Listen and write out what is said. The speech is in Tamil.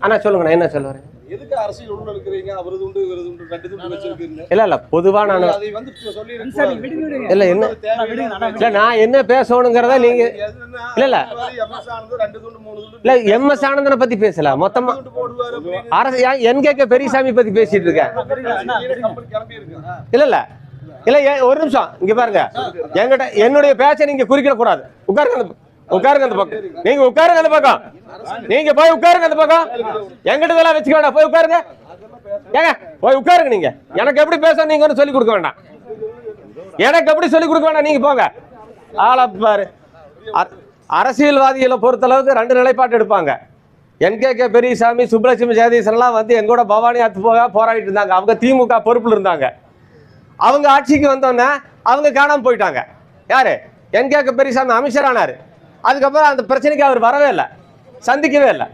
அண்ணா சொல்லுங்கண்ணா என்ன சொல்ல வரீங்க? எதுக்கு அரசியல் உள்ள இருக்கிறீங்க அவரது உண்டு இவரது உண்டு ரெண்டு துண்டு வச்சிருக்கீங்க இல்ல இல்ல பொதுவா நான் அதை வந்து சொல்லி இல்ல என்ன இல்ல நான் என்ன பேசணுங்கிறத நீங்க இல்ல, இல்ல. ரெண்டு துண்டு மூணு துண்டு இல்ல எம் எஸ் ஆனந்தனை பத்தி பேசல மொத்தமா துண்டு போடுவாரு அப்படின்னு அரசு என் கே பெரியசாமி பத்தி பேசிட்டு இருக்கேன். இல்ல இல்ல. இல்ல ஒரு நிமிஷம். இங்க பாருங்க. என்கிட்ட என்னுடைய பேச்சை நீங்க குறுக்கிட கூடாது உட்காருங்க உட்காருங்க அந்த பக்கம். நீங்க உட்காருங்க அந்த பக்கம். நீங்க போய் உட்காருங்க அந்த பக்கம். எங்கிட்ட இதெல்லாம் வச்சுக்க வேண்டாம் போய் உட்காருங்க. ஏங்க போய் உட்காருங்க நீங்க. எனக்கு எப்படி பேசணும் நீங்க சொல்லி கொடுக்க வேண்டாம் எனக்கு எப்படி சொல்லி கொடுக்க வேண்டாம் நீங்க போங்க. ஆளா பாரு. அரசியல்வாதிகளை பொறுத்தளவுக்கு ரெண்டு நிலைப்பாட்டு எடுப்பாங்க. என்கேகே பெரியசாமி சுப்லட்சுமி ஜெகதீசன்லாம் வந்து எங்கூட பவானி ஆத்து போக போராடிட்டு இருந்தாங்க. அவங்க திமுக பொறுப்பில் இருந்தாங்க. அவங்க ஆட்சிக்கு வந்தோன்னே அவங்க காணாமல் போயிட்டாங்க. யாரு? கே பெரியசாமி அமைச்சரானாரு. அதுக்கப்புறம் அந்த பிரச்சனைக்கு அவர் வரவே இல்லை. சந்திக்கவே இல்லை.